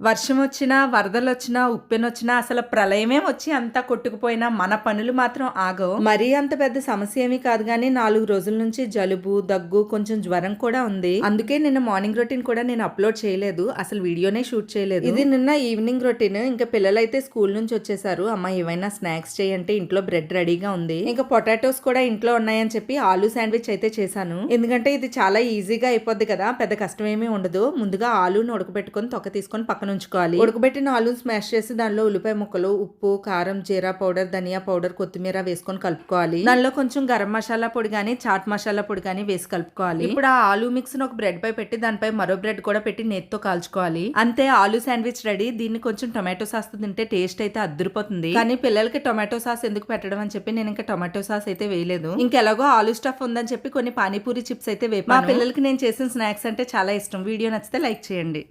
వర్షం వచ్చినా వరదలు వచ్చినా ఉప్పెనొచ్చినా అసలు ప్రళయమే వచ్చి అంతా కొట్టుకుపోయినా మన పనులు మాత్రం ఆగవు. మరీ అంత పెద్ద సమస్య ఏమీ కాదు కానీ నాలుగు రోజుల నుంచి జలుబు దగ్గు కొంచెం జ్వరం కూడా ఉంది. అందుకే నిన్న మార్నింగ్ రొటీన్ కూడా నేను అప్లోడ్ చేయలేదు. అసలు వీడియోనే షూట్ చేయలేదు. ఇది నిన్న ఈవినింగ్ రొటీన్. ఇంకా పిల్లలైతే స్కూల్ నుంచి వచ్చేసారు. అమ్మ ఏమైనా స్నాక్స్ చేయంటే ఇంట్లో బ్రెడ్ రెడీగా ఉంది. ఇంకా పొటాటోస్ కూడా ఇంట్లో ఉన్నాయని చెప్పి ఆలూ శాండ్విచ్ అయితే చేశాను. ఎందుకంటే ఇది చాలా ఈజీగా అయిపోద్ది కదా. పెద్ద కష్టం ఏమీ ఉండదు. ముందుగా ఆలూని ఉడకబెట్టుకొని తొక్క తీసుకొని పక్కన ఉంచుకోవాలి ఉడకబెట్టిన ఆలూని స్మాష్ చేసి దానిలో ఉల్లిపాయ ముక్కలు ఉప్పు కారం జీరా పౌడర్ ధనియా పౌడర్ కొత్తిమీర వేసుకొని కలుపుకోవాలి. దానిలో కొంచెం గరం మసాలా పొడి గానీ చాట్ మసాలా పొడి గానీ వేసి కలుపుకోవాలి. ఇప్పుడు ఆ ఆలూ మిక్స్ ఒక బ్రెడ్ పై పెట్టి దానిపై మరో బ్రెడ్ కూడా పెట్టి నేతితో కాల్చుకోవాలి. అంతే ఆలూ శాండ్విచ్ రెడీ దీన్ని కొంచెం టొమాటో సాస్తో తింటే టేస్ట్ అయితే అద్దరిపోతుంది. కానీ పిల్లలకి టొమాటో సాస్ ఎందుకు పెట్టడం అని చెప్పి నేను ఇంకా టొమాటో సాస్ అయితే వేయలేదు. ఇంకెలాగో ఆలూ స్టఫ్ ఉందని చెప్పి కొన్ని పానీపూరి చిప్స్ అయితే వేపాను. మా పిల్లలకి నేను చేసిన స్నాక్స్ అంటే చాలా ఇష్టం. వీడియో నచ్చితే లైక్ చేయండి.